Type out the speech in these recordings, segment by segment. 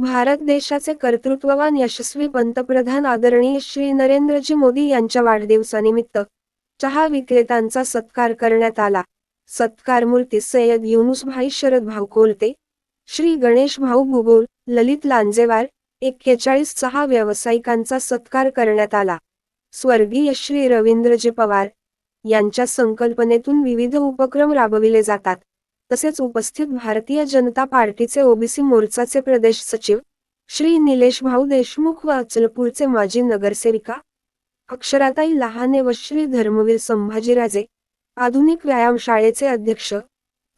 भारत देशाचे कर्तृत्ववान यशस्वी पंतप्रधान आदरणीय श्री नरेंद्रजी मोदी यांच्या वाढदिवसानिमित्त चहा विक्रेत्यांचा सत्कार करण्यात आला. सत्कार मूर्ती सय्यद युनुसभाई शरद भाऊ कोलते श्री गणेश भाऊ भुगोल ललित लांजेवार एक्केचाळीस चहा व्यावसायिकांचा सत्कार करण्यात आला. स्वर्गीय श्री रवींद्रजी पवार यांच्या संकल्पनेतून विविध उपक्रम राबविले जातात. तसेच उपस्थित भारतीय जनता पार्टीचे ओबीसी मोर्चाचे प्रदेश सचिव श्री निलेश भाऊ देशमुख व अचलपूरचे माजी नगरसेविका अक्षराताई लहाने व श्री धर्मवीर संभाजीराजे आधुनिक व्यायामशाळेचे अध्यक्ष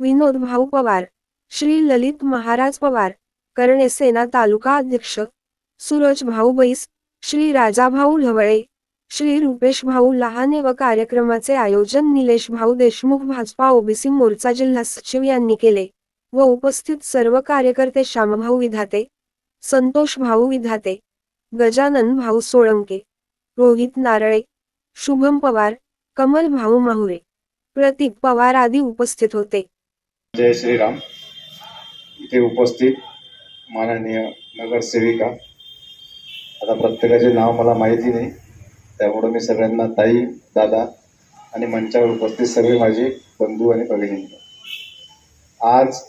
विनोद भाऊ पवार श्री ललित महाराज पवार करणे सेना तालुका अध्यक्ष सूरज भाऊ बैस श्री राजाभाऊ ढवळे श्री रुपेश भाऊ लहाने व कार्यक्रमाचे आयोजन निलेश भाऊ देशमुख भाजपा ओबीसी मोर्चा जिल्हा सचिव यांनी केले व उपस्थित सर्व कार्यकर्ते श्यामभाऊ विधाते संतोष भाऊ विधाते गजानन भाऊ सोळंके रोहित नारळे शुभम पवार कमल भाऊ माहुरे प्रतीक पवार आदी उपस्थित होते. जय श्रीराम. इथे उपस्थित माननीय नगरसेविका. आता प्रत्येकाचे नाव मला माहिती नाही. त्यामुळं मी सगळ्यांना ताई दादा आणि मंचावर उपस्थित सगळे माझे बंधू आणि भगिनी. आज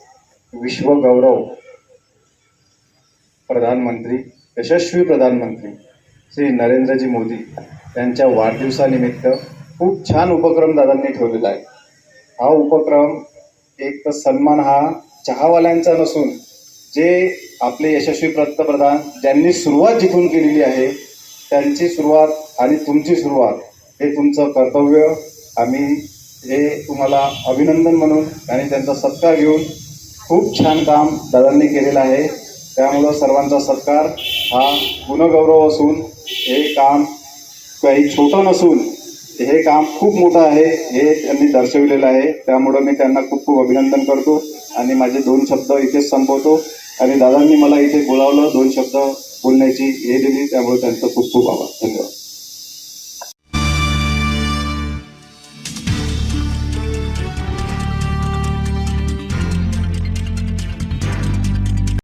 विश्व गौरव प्रधानमंत्री यशस्वी प्रधानमंत्री श्री नरेंद्रजी मोदी यांच्या वाढदिवसानिमित्त खूप छान उपक्रम दादांनी ठेवलेला आहे. हा उपक्रम एक तर सन्मान हा चहावाल्यांचा नसून जे आपले यशस्वी पंतप्रधान ज्यांनी सुरुवात जिथून केलेली आहे त्यांची सुरुवात आणि तुमची सुरुवात हे तुमचं कर्तव्य. आम्ही हे तुम्हाला अभिनंदन म्हणून आणि त्यांचा सत्कार घेऊन खूप छान काम दादांनी केलेलं आहे. त्यामुळं सर्वांचा सत्कार हा गुणगौरव असून हे काम काही छोटं नसून हे काम खूप मोठं आहे हे त्यांनी दर्शवलेलं आहे. त्यामुळं मी त्यांना खूप खूप अभिनंदन करतो आणि माझे दोन शब्द इथेच संपवतो. आणि दादांनी मला इथे बोलावलं दोन शब्द बोलण्याची हे दिली त्यामुळे त्यांचं खूप खूप आभार. धन्यवाद.